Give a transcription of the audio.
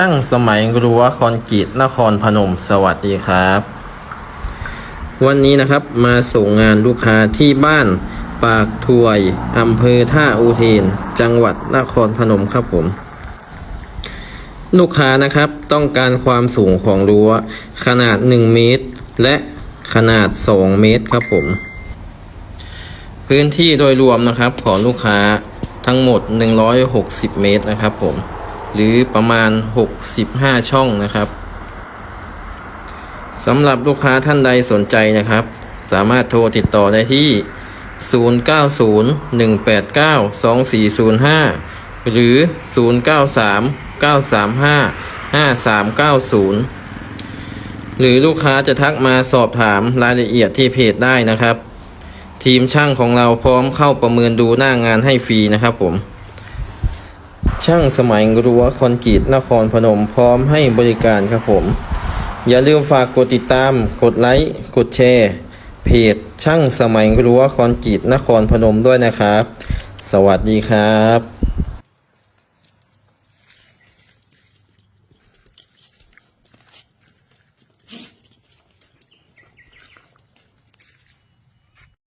ช่างสมัยรั้วคอนกรีตนครพนมสวัสดีครับ วันนี้นะครับมาส่งงานลูกค้าที่บ้านปากถวยอำเภอท่าอุเทน จังหวัดนครพนมครับผม ลูกค้านะครับต้องการความสูงของรั้วขนาด 1 เมตร และขนาด 2 เมตรครับผม พื้นที่โดยรวมนะครับของลูกค้าทั้งหมด 160 เมตรนะครับผม หรือประมาณ 65 ช่องนะครับสำหรับลูกค้าท่านใดสนใจนะครับ สามารถโทรติดต่อได้ที่ 0901892405 หรือ 0939355390 หรือลูกค้าจะทักมาสอบถามรายละเอียดที่เพจได้นะครับ ทีมช่างของเราพร้อมเข้าประเมินดูหน้างานให้ฟรีนะครับผม ช่างสมัยรั้วคอนกรีตนครพนมพร้อมให้บริการครับผม อย่าลืมฝากกดติดตาม กดไลค์กดแชร์เพจช่างสมัยรั้วคอนกรีตนครพนมด้วยนะครับ สวัสดีครับ